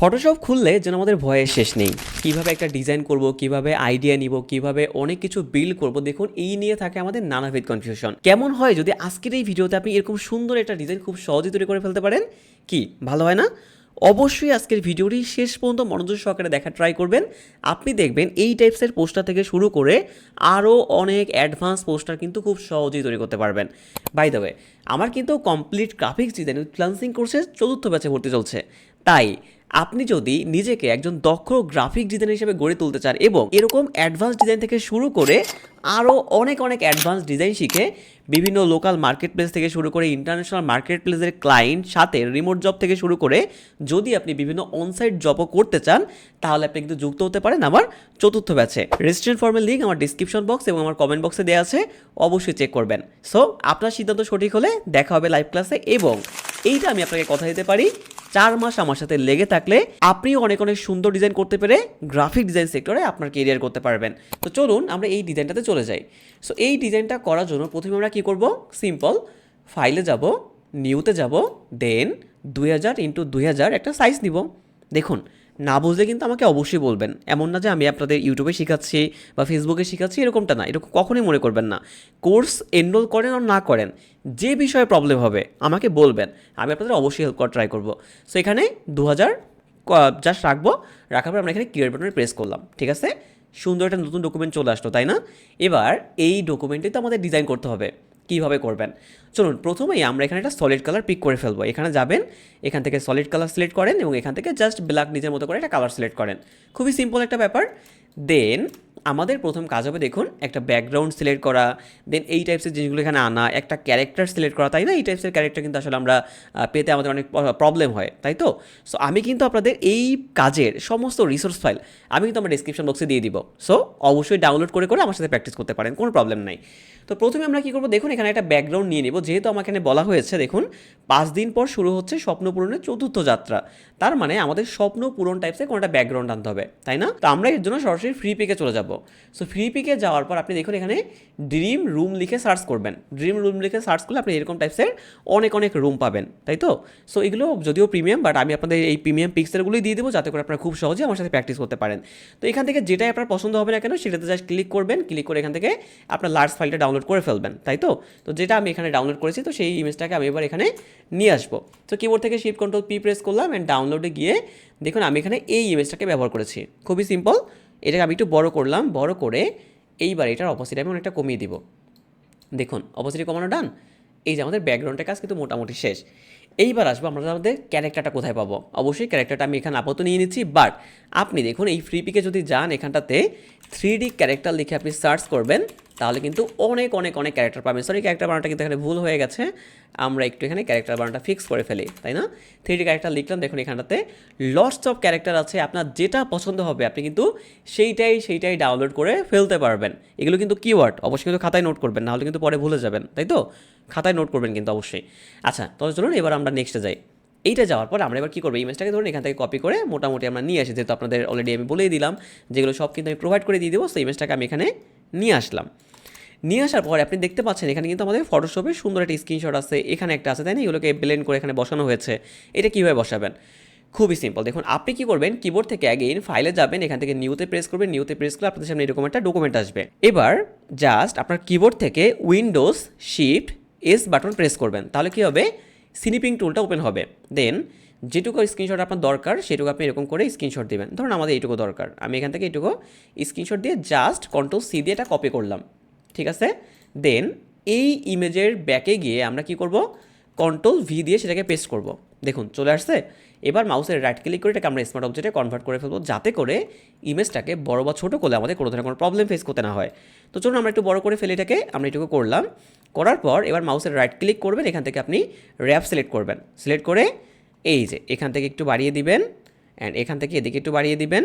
Photoshop খুললে যেন আমাদের ভয়ের শেষ নেই। কীভাবে একটা ডিজাইন করব, কীভাবে আইডিয়া নিব, কীভাবে অনেক কিছু বিল্ড করব, দেখুন, এই নিয়ে থাকে আমাদের নানাবিধ কনফিউশন কেমন হয় যদি আজকের এই ভিডিওতে আপনি এরকম সুন্দর একটা ডিজাইন খুব সহজে তৈরি করে ফেলতে পারেন? কি, ভালো হয় না? অবশ্যই আজকের ভিডিওটি শেষ পর্যন্ত মনোযোগ সহকারে দেখা ট্রাই করবেন। আপনি দেখবেন এই টাইপসের পোস্টার থেকে শুরু করে আরও অনেক অ্যাডভান্স পোস্টার কিন্তু খুব সহজেই তৈরি করতে পারবেন। বাই দ্য ওয়ে আমার কিন্তু complete graphics design with freelancing কোর্সের চতুর্থ ব্যাচে ভর্তি চলছে। তাই আপনি যদি নিজেকে একজন দক্ষ গ্রাফিক ডিজাইন হিসেবে গড়ে তুলতে চান এবং এরকম অ্যাডভান্স ডিজাইন থেকে শুরু করে আরও অনেক অনেক অ্যাডভান্স ডিজাইন শিখে বিভিন্ন লোকাল মার্কেট প্লেস থেকে শুরু করে ইন্টারন্যাশনাল মার্কেট প্লেসের ক্লায়েন্ট সাথে রিমোট জব থেকে শুরু করে যদি আপনি বিভিন্ন অনসাইট জবও করতে চান, তাহলে আপনি কিন্তু যুক্ত হতে পারেন আমার চতুর্থ ব্যাচে রেজিস্ট্রেশন ফর্মের লিঙ্ক আমার ডিসক্রিপশন বক্স এবং আমার কমেন্ট বক্সে দেওয়া আছে, অবশ্যই চেক করবেন। সো আপনার সিদ্ধান্ত সঠিক হলে দেখা হবে লাইভ ক্লাসে এবং এইটা আমি আপনাকে কথা দিতে পারি। চার মাস আমার সাথে লেগে থাকলে আপনিও অনেক অনেক সুন্দর ডিজাইন করতে পেরে গ্রাফিক ডিজাইন সেক্টরে আপনার কেরিয়ার করতে পারবেন। তো চলুন আমরা এই ডিজাইনটাতে চলে যাই। সো এই ডিজাইনটা করার জন্য প্রথমে আমরা কী করব? সিম্পল ফাইলে যাব নিউতে যাব দেন দুই হাজার ইন্টু দুই হাজার একটা সাইজ নিব। দেখুন না বুঝলে কিন্তু আমাকে অবশ্যই বলবেন। এমন না যে আমি আপনাদের ইউটিউবে শেখাচ্ছি বা ফেসবুকে শেখাচ্ছি, এরকমটা না। এরকম কখনোই মনে করবেন না। কোর্স এনরোল করেন আর না করেন, যে বিষয়ে প্রবলেম হবে, আমাকে বলবেন। আমি আপনাদের অবশ্যই হেল্প করার ট্রাই করব। সো এখানে দু হাজার জাস্ট রাখব। রাখার পর আমরা এখানে ক্রিয়েট বাটনে প্রেস করলাম। ঠিক আছে? সুন্দর একটা নতুন ডকুমেন্ট চলে আসলো, তাই না? এবার এই ডকুমেন্টটি তো আমাদের ডিজাইন করতে হবে। কীভাবে করবেন? চলুন, প্রথমেই আমরা এখানে একটা সলিড কালার পিক করে ফেলব। এখানে যাবেন, এখান থেকে সলিড কালার সিলেক্ট করেন এবং এখান থেকে জাস্ট ব্ল্যাক নিজের মতো করে একটা কালার সিলেক্ট করেন। খুবই সিম্পল একটা ব্যাপার। দেন আমাদের প্রথম কাজ হবে দেখুন, একটা ব্যাকগ্রাউন্ড সিলেক্ট করা দেন এই টাইপসের জিনিসগুলো এখানে আনা, একটা ক্যারেক্টার সিলেক্ট করা, তাই না? এই টাইপসের ক্যারেক্টার কিন্তু আসলে আমরা পেতে আমাদের অনেক প্রবলেম হয়, তাই তো? সো আমি কিন্তু আপনাদের এই কাজের সমস্ত রিসোর্স ফাইল আমি কিন্তু আমার ডিসক্রিপশন বক্সে দিয়ে দিব। সো অবশ্যই ডাউনলোড করে করে আমার সাথে প্র্যাকটিস করতে পারেন, কোনো প্রবলেম নাই। তো প্রথমে আমরা কী করব? দেখুন, এখানে একটা ব্যাকগ্রাউন্ড নিয়ে নেব। যেহেতু আমার এখানে বলা হয়েছে, দেখুন, পাঁচ দিন পর শুরু হচ্ছে স্বপ্ন পূরণের চতুর্থ যাত্রা। তার মানে আমাদের স্বপ্ন পূরণ টাইপসের কোনো একটা ব্যাকগ্রাউন্ড আনতে হবে, তাই না? তো আমরা এর জন্য সরাসরি ফ্রি পেকে চলে যাব। সো ফ্রি পিকে যাওয়ার পর আপনি দেখুন এখানে ড্রিম রুম লিখে সার্চ করবেন। ড্রিম রুম লিখে সার্চ করলে আপনি এরকম টাইপসের অনেক অনেক রুম পাবেন, তাই তো? সো এগুলো যদিও প্রিমিয়াম বাট আমি আপনাদের এই প্রিমিয়াম পিক্সেলগুলোই দিয়ে দেবো যাতে করে আপনারা খুব সহজে আমার সাথে প্র্যাকটিস করতে পারেন। তো এখান থেকে যেটাই আপনার পছন্দ হবে না কেন, সেটাতে জাস্ট ক্লিক করবেন ক্লিক করে এখান থেকে আপনার লার্জ ফাইলটা ডাউনলোড করে ফেলবেন, তাই তো? তো যেটা আমি এখানে ডাউনলোড করেছি, তো সেই ইমেজটাকে আমি এবার এখানে নিয়ে আসব। তো কিবোর্ড থেকে শিফট কন্ট্রোল পি প্রেস করলাম অ্যান্ড ডাউনলোডে গিয়ে দেখুন আমি এখানে এই ইমেজটাকে ব্যবহার করেছি। খুবই সিম্পল এটাকে আমি একটু বড় করলাম, বড় করে এইবার এটার অপোজিট আমি অনেকটা কমিয়ে দিব। দেখুন অপোজিটে কমানো ডান এই যে আমাদের ব্যাকগ্রাউন্ডের কাজ কিন্তু মোটামুটি শেষ। এইবার আসব আমরা আমাদের ক্যারেক্টারটা কোথায় পাবো? অবশ্যই ক্যারেক্টারটা আমি এখানে আপাতত নিয়ে নিচ্ছি বাট আপনি দেখুন এই ফ্রি পিকে যদি যান এখানটাতে থ্রি ডি ক্যারেক্টার লিখে আপনি সার্চ করবেন। তাহলে কিন্তু অনেক অনেক অনেক ক্যারেক্টার পাবেন। সরি ক্যারেক্টার বানানোটা কিন্তু এখানে ভুল হয়ে গেছে। আমরা একটু এখানে ক্যারেক্টার বানানোটা ফিক্স করে ফেলি, তাই না? থ্রি ডি ক্যারেক্টার লিখলাম, দেখুন এখানটাতে লটস অফ ক্যারেক্টার আছে। আপনার যেটা পছন্দ হবে, আপনি কিন্তু সেইটাই সেইটাই ডাউনলোড করে ফেলতে পারবেন। এগুলো কিন্তু কিওয়ার্ড অবশ্যই কিন্তু খাতায় নোট করবেন, নাহলে কিন্তু পরে ভুলে যাবেন, তাই তো? খাতায় নোট করবেন কিন্তু অবশ্যই। আচ্ছা তবে চলুন এবার আমরা নেক্সটে যাই। এইটা যাওয়ার পর আমরা এবার কী করব? ইমেজটাকে ধরুন এখান থেকে কপি করে মোটামুটি আমরা নিয়ে আসি, যেহেতু আপনাদের অলরেডি আমি বলেই দিলাম যেগুলো সব কিন্তু আমি প্রোভাইড করে দিয়ে দেবো, সেই ইমেজটাকে আমি এখানে নিয়ে আসলাম। নিয়ে আসার পর আপনি দেখতে পাচ্ছেন এখানে কিন্তু আমাদের ফটোশপে সুন্দর একটা স্ক্রিনশট আছে। এখানে একটা আছে, তাই না? এগুলোকে ব্লেন্ড করে এখানে বসানো হয়েছে। এটা কীভাবে বসাবেন? খুবই সিম্পল দেখুন, আপনি কি করবেন? কিবোর্ড থেকে অ্যাগেইন ফাইলে যাবেন, এখান থেকে নিউতে প্রেস করবেন নিউতে প্রেস করলে আপনাদের সামনে এরকম একটা ডকুমেন্ট আসবে। এবার জাস্ট আপনার কিবোর্ড থেকে Windows shift S button press করবেন। তাহলে কি হবে? স্নিপিং টুলটা ওপেন হবে। দেন যেটুকু স্ক্রিনশট আপনার দরকার, সেটুকু আপনি এরকম করে স্ক্রিনশট দেবেন। ধরুন আমাদের এইটুকু দরকার। আমি এখান থেকে এইটুকু স্ক্রিনশট দিয়ে জাস্ট কন্ট্রোল সি দিয়ে এটা কপি করলাম। ঠিক আছে? দেন এই ইমেজের ব্যাকে গিয়ে আমরা কি করব? কন্ট্রোল ভি দিয়ে সেটাকে পেস্ট করব। দেখুন, চলে আসছে। এবার মাউসের রাইট ক্লিক করে এটাকে আমরা স্মার্ট অবজেক্টে কনভার্ট করে ফেলব, যাতে করে ইমেজটাকে বড় বা ছোটো করলে আমাদের কোনো ধরনের কোনো প্রবলেম ফেস করতে না হয়। তো চলুন আমরা একটু বড় করে ফেলে এটাকে, আমরা এটুকু করলাম। করার পর এবার মাউসের রাইট ক্লিক করবেন, এখান থেকে আপনি র্যাপ সিলেক্ট করবেন। সিলেক্ট করে এই যে, এখান থেকে একটু বাড়িয়ে দিবেন অ্যান্ড এখান থেকে এদিকে একটু বাড়িয়ে দিবেন।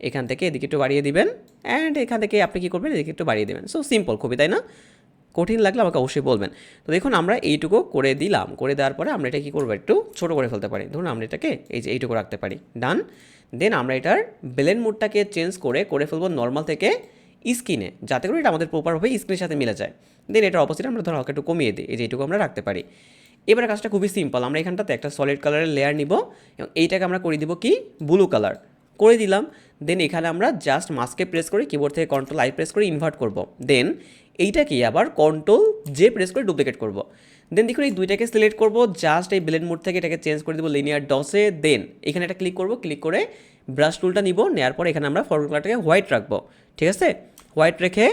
এখান থেকে এদিকে একটু বাড়িয়ে দিবেন অ্যান্ড এখান থেকে আপনি কী করবেন, এদিকে একটু বাড়িয়ে দেবেন। সো সিম্পল খুবই, তাই না? কঠিন লাগলে আমাকে অবশ্যই বলবেন। তো দেখুন, আমরা এইটুকু করে দিলাম। করে দেওয়ার পরে আমরা এটা কী করব, একটু ছোটো করে ফেলতে পারি। ধরুন, আমরা এটাকে এই যে এইটুকু রাখতে পারি। ডান দেন আমরা এটার বেলেন মুডটাকে চেঞ্জ করে করে ফেলব নর্মাল থেকে স্ক্রিনে যাতে করে এটা আমাদের প্রপারভাবে স্ক্রিনের সাথে মিলে যায়। দেন এটার অপোজিট আমরা ধরো একটু কমিয়ে দিই, এই যে এইটুকু আমরা রাখতে পারি। এবার কাজটা খুবই সিম্পল আমরা এখানটাতে একটা সলিড কালারের লেয়ার নিব, এবং এইটাকে আমরা করে দিব কি? ব্লু কালার করে দিলাম দেন এখানে আমরা জাস্ট মাস্কে প্রেস করে কিবোর্ড থেকে কন্ট্রোল আই প্রেস করে ইনভার্ট করব। দেন এইটাকে আবার কন্ট্রোল জে প্রেস করে ডুপ্লিকেট করব। দেন দেখুন এই দুইটাকে সিলেক্ট করব জাস্ট এই ব্লেন্ড মোড থেকে এটাকে চেঞ্জ করে দেবো লিনিয়ার ডসে দেন এখানে একটা ক্লিক করব ক্লিক করে ব্রাশ টুলটা নিব নেওয়ার পর এখানে আমরা কালারটাকে হোয়াইট রাখব। ঠিক আছে? হোয়াইট রেখে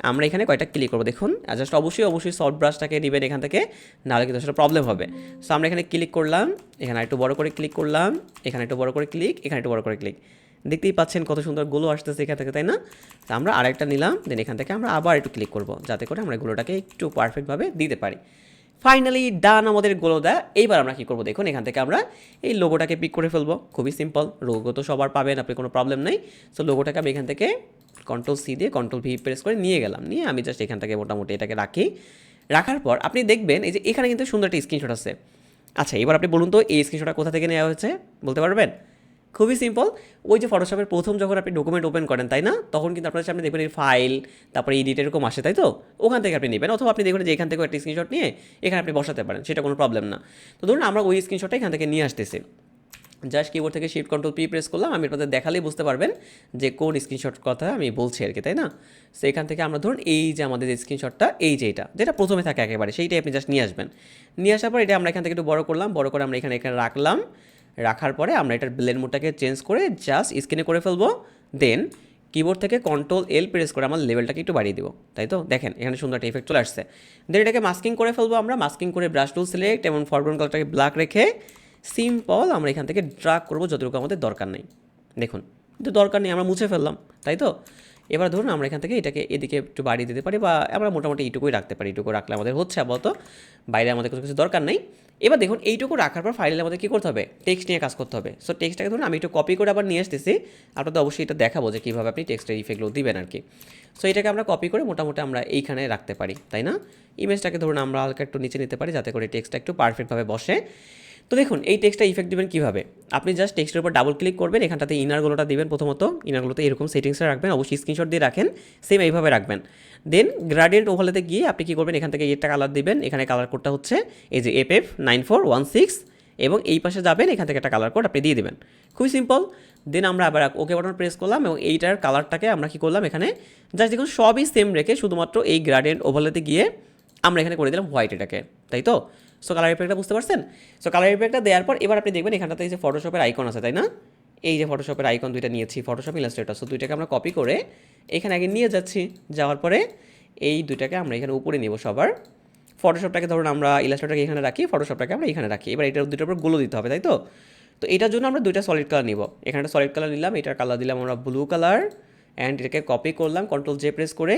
আমরা এখানে কয়টা ক্লিক করব? দেখুন জাস্ট অবশ্যই অবশ্যই সফট ব্রাশটাকে নেবেন এখান থেকে, নাহলে কিন্তু সেটা প্রবলেম হবে। সো আমরা এখানে ক্লিক করলাম, এখানে একটু বড় করে ক্লিক করলাম, এখানে একটু বড় করে ক্লিক এখানে একটু বড় করে ক্লিক দেখতেই পাচ্ছেন কত সুন্দরগুলো আসতেছে এখান থেকে, তাই না? তো আমরা আরেকটা নিলাম দেন এখান থেকে আমরা আবার একটু ক্লিক করব, যাতে করে আমরা গুলোটাকে একটু পারফেক্টভাবে দিতে পারি। ফাইনালি ডান আমাদের গোলো দেয়। এইবার আমরা কী করব? দেখুন, এখান থেকে আমরা এই লোগোটাকে পিক করে ফেলব। খুবই সিম্পল লোগো তো সবার পাবেন, আপনি কোনো প্রবলেম নেই। সো লোগোটাকে আমি এখান থেকে কন্ট্রোল সি দিয়ে কন্ট্রোল ভি প্রেস করে নিয়ে গেলাম। নিয়ে আমি জাস্ট এখান থেকে মোটামুটি এটাকে রাখি। রাখার পর আপনি দেখবেন এই যে এখানে কিন্তু সুন্দর একটা স্ক্রিনশট আছে। আচ্ছা এবার আপনি বলুন তো, এই স্ক্রিনশটটা কোথা থেকে নেওয়া হয়েছে? বলতে পারবেন? খুবই সিম্পল ওই যে ফটোশপের প্রথম যখন আপনি ডকুমেন্ট ওপেন করেন, তাই না? তখন কিন্তু আপনার সামনে দেখবেন এই ফাইল তারপরে এডিট এরকম আসে, তাই তো? ওখান থেকে আপনি নেবেন। অথবা আপনি দেখবেন যে এখান থেকে একটা স্ক্রিনশট নিয়ে এখানে আপনি বসাতে পারেন, সেটা কোনো প্রবলেম না। তো ধরুন আমরা ওই স্ক্রিনশটটা এখান থেকে নিয়ে আসতেছি। জাস্ট কিবোর্ড থেকে শিফট কন্ট্রোল পি প্রেস করলাম, আমি আপনাদের দেখালেই বুঝতে পারবেন যে কোন স্ক্রিনশট কথা আমি বলছি আর কি, তাই না? সো এখান থেকে আমরা ধরুন এই যে আমাদের স্ক্রিনশটটা এই যে এটা, যেটা প্রথমে থাকে একেবারে, সেইটাই আপনি জাস্ট নিয়ে আসবেন। নিয়ে আসার পর এটা আমরা এখান থেকে একটু বড় করলাম, বড় করে আমরা এখানে এখানে রাখলাম। রাখার পরে আমরা এটার ব্লেড মোডটাকে চেঞ্জ করে জাস্ট স্ক্রিনে করে ফেলব। দেন কিবোর্ড থেকে কন্ট্রোল এল প্রেস করে আমার লেভেলটাকে একটু বাড়িয়ে দিব, তাই তো? দেখেন, এখানে সুন্দর একটা ইফেক্ট চলে আসছে। দেন এটাকে মাস্কিং করে ফেলব আমরা মাস্কিং করে ব্রাশ টুল সিলেক্ট এবং ফরগ্রাউন্ড কালারটাকে ব্ল্যাক রেখে সিম্পল আমরা এখান থেকে ড্রাগ করব যতটুকু আমাদের দরকার নেই। দেখুন কিন্তু দরকার নেই, আমরা মুছে ফেললাম, তাই তো? এবার ধরুন আমরা এখান থেকে এটাকে এদিকে একটু বাড়িয়ে দিতে পারি বা আমরা মোটামুটি এইটুকুই রাখতে পারি, এইটুকু রাখলে আমাদের হচ্ছে আপাতত বাইরে আমাদের কোনো কিছু দরকার নেই। এবার দেখুন, এইটুকু রাখার পর ফাইলে আমাদের কী করতে হবে? টেক্সট নিয়ে কাজ করতে হবে। সো টেক্সটটাকে ধরুন আমি একটু কপি করে আবার নিয়ে আসতেছি। আপনাদের অবশ্যই এটা দেখাবো যে কীভাবে আপনি টেক্সটের ইফেক্টগুলো দিবেন আর কি সো এটাকে আমরা কপি করে মোটামুটি আমরা এইখানে রাখতে পারি, তাই না? ইমেজটাকে ধরুন আমরা হালকা একটু নিচে নিতে পারি যাতে করে টেক্সটটা একটু পারফেক্টভাবে বসে। তো দেখুন, এই টেক্সটটা ইফেক্ট দেবেন কীভাবে? আপনি জাস্ট টেক্সটের উপর ডাবল ক্লিক করবেন, এখানটাতে ইনারগুলোটা দিবেন প্রথমত। ইনারগুলোতে এরকম সেটিংসটা রাখবেন, অবশ্যই স্ক্রিনশট দিয়ে রাখেন সেম এইভাবে রাখবেন। দেন গ্রাডিয়েন্ট ওভালেতে গিয়ে আপনি কী করবেন, এখান থেকে একটা কালার দিবেন, এখানে কালার কোডটা হচ্ছে এই যে F F nine four one six এবং এই পাশে যাবেন, এখান থেকে একটা কালার কোড আপনি দিয়ে দেবেন। খুবই সিম্পল দেন আমরা আবার ওকে বাটন প্রেস করলাম এবং এইটার কালারটাকে আমরা কী করলাম এখানে? জাস্ট দেখুন, সবই সেম রেখে শুধুমাত্র এই গ্রাডিয়েন্ট ওভালেতে গিয়ে আমরা এখানে করে দিলাম হোয়াইট এটাকে, তাই তো? সো কালার ইফেক্টটা বুঝতে পারছেন? সো কালার ইফেক্টটা দেওয়ার পর এবার আপনি দেখবেন এখানটাতে এই যে ফটোশপের আইকন আছে, তাই না? এই যে ফটোশপের আইকন দুইটা নিয়েছি ফটোশপ ইলাস্ট্রেটার সো দুইটাকে আমরা কপি করে এখানে আগে নিয়ে যাচ্ছি। যাওয়ার পরে এই দুইটাকে আমরা এখানে উপরে নেব সবার। ফটোশপটাকে ধরুন আমরা ইলাস্ট্রেটারকে এখানে রাখি ফটোশপটাকে আমরা এখানে রাখি। এবার এটার দুইটার উপরগুলো দিতে হবে, তাই তো? তো এটার জন্য আমরা দুইটা সলিড কালার নিব। এখানে সলিড কালার নিলাম, এটার কালার দিলাম আমরা ব্লু কালার অ্যান্ড এটাকে কপি করলাম কন্ট্রোল জে প্রেস করে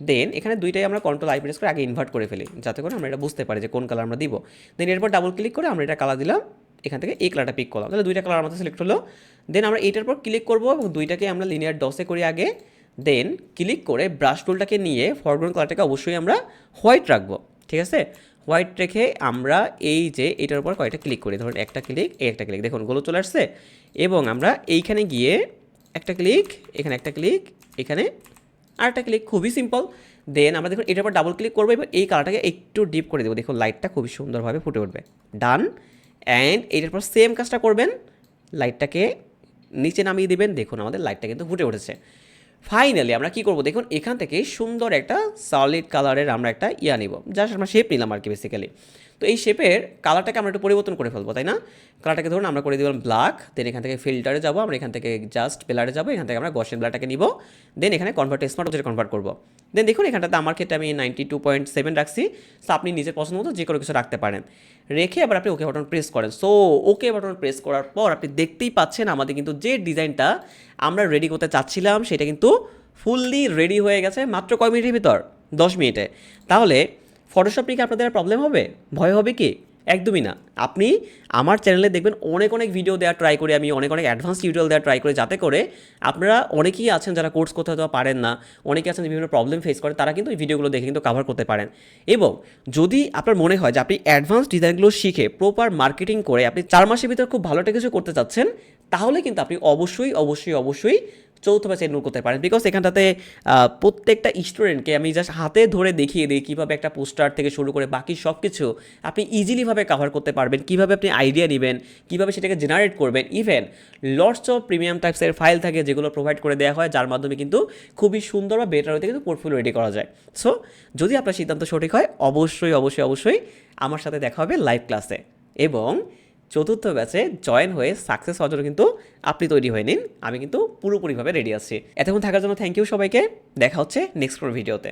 দেন এখানে দুইটাই আমরা কন্ট্রোল আই প্রেস করে আগে ইনভার্ট করে ফেলি, যাতে করে আমরা এটা বুঝতে পারি যে কোন কালার আমরা দিব। দেন এরপর ডাবল ক্লিক করে আমরা এটা কালার দিলাম, এখান থেকে এই কালারটা পিক করলাম। তাহলে দুইটা কালার আমাদের সিলেক্ট হলো। দেন আমরা এইটার পর ক্লিক করব এবং দুইটাকে আমরা লিনিয়ার ডসে করি আগে। দেন ক্লিক করে ব্রাশ টুলটাকে নিয়ে ফরগ্রাউন্ড কালারটাকে অবশ্যই আমরা হোয়াইট রাখব, ঠিক আছে? হোয়াইট রেখে আমরা এই যে এটার উপর কয়েকটা ক্লিক করি, ধরুন একটা ক্লিক এই একটা ক্লিক দেখুন গোলো চলে আসছে। এবং আমরা এইখানে গিয়ে একটা ক্লিক এখানে একটা ক্লিক এখানে আরেকটা ক্লিক খুবই সিম্পল দেন আমরা দেখুন এটার উপর ডাবল ক্লিক করব এবার এই কালারটাকে একটু ডিপ করে দেবো। দেখুন লাইটটা খুবই সুন্দরভাবে ফুটে উঠবে। ডান অ্যান্ড এটার পর সেম কাজটা করবেন। লাইটটাকে নিচে নামিয়ে দিবেন। দেখুন আমাদের লাইটটা কিন্তু ফুটে উঠেছে। ফাইনালি আমরা কি করব? দেখুন এখান থেকে সুন্দর একটা সলিড কালারের আমরা একটা ইয়া নিব। জাস্ট আমরা শেপ নিলাম আর কি বেসিক্যালি তো এই শেপের কালারটাকে আমরা একটু পরিবর্তন করে ফেলব, তাই না? কালারটাকে ধরুন আমরা করে দিলাম ব্ল্যাক দেন এখান থেকে ফিল্টারে যাব, আমরা এখান থেকে জাস্ট পেলারে যাব, এখান থেকে আমরা গসেন ব্লারটাকে নিব দেন এখানে কনভার্ট স্মার্ট হচ্ছে কনভার্ট করব। দেন দেখুন এখানটাতে আমার ক্ষেত্রে আমি নাইনটি টু পয়েন্ট সেভেন রাখছি সো আপনি নিজের পছন্দ মতো যে কোনো কিছু রাখতে পারেন। রেখে আবার আপনি ওকে বাটন প্রেস করেন। সো ওকে বাটন প্রেস করার পর আপনি দেখতেই পাচ্ছেন আমাদের কিন্তু যে ডিজাইনটা আমরা রেডি করতে চাচ্ছিলাম, সেটা কিন্তু ফুললি রেডি হয়ে গেছে মাত্র কয় মিনিটের ভিতর? দশ মিনিটে। তাহলে ফটোশপ নিয়ে কি আপনাদের প্রবলেম হবে? ভয় হবে কি? একদমই না। আপনি আমার চ্যানেলে দেখবেন অনেক অনেক ভিডিও দেওয়া ট্রাই করে, আমি অনেক অনেক অ্যাডভান্স টিউটোরিয়াল দেওয়া ট্রাই করে, যাতে করে আপনারা অনেকেই আছেন যারা কোর্স করতে হয়তো পারেন না অনেকে আছেন বিভিন্ন প্রবলেম ফেস করে, তারা কিন্তু এই ভিডিওগুলো দেখে কিন্তু কাভার করতে পারেন। এবং যদি আপনার মনে হয় যে আপনি অ্যাডভান্স ডিজাইনগুলো শিখে প্রপার মার্কেটিং করে, আপনি চার মাসের ভিতরে খুব ভালো একটা কিছু করতে চাচ্ছেন, তাহলে কিন্তু আপনি অবশ্যই অবশ্যই অবশ্যই চৌথ ব্যাচে এনরোল করতে পারেন। বিকজ এখানটাতে প্রত্যেকটা স্টুডেন্টকে আমি জাস্ট হাতে ধরে দেখিয়ে দিই কীভাবে একটা পোস্টার থেকে শুরু করে বাকি সব কিছু আপনি ইজিলিভাবে কাভার করতে পারবেন, কীভাবে আপনি আইডিয়া নেবেন, কীভাবে সেটাকে জেনারেট করবেন। ইভেন লটস অফ প্রিমিয়াম টাইপসের ফাইল থাকে যেগুলো প্রোভাইড করে দেওয়া হয়, যার মাধ্যমে কিন্তু খুবই সুন্দর বা বেটার হতে কিন্তু পোর্টফোলিও রেডি করা যায়। সো যদি আপনার সিদ্ধান্ত সঠিক হয়, অবশ্যই অবশ্যই অবশ্যই আমার সাথে দেখা হবে লাইভ ক্লাসে এবং চতুর্থ ব্যাচে জয়েন হয়ে সাকসেস হওয়ার জন্য কিন্তু আপনি তৈরি হয়ে নিন। আমি কিন্তু পুরোপুরিভাবে রেডি আছি। এতক্ষণ থাকার জন্য থ্যাংক ইউ সবাইকে। দেখা হচ্ছে নেক্সট ভিডিওতে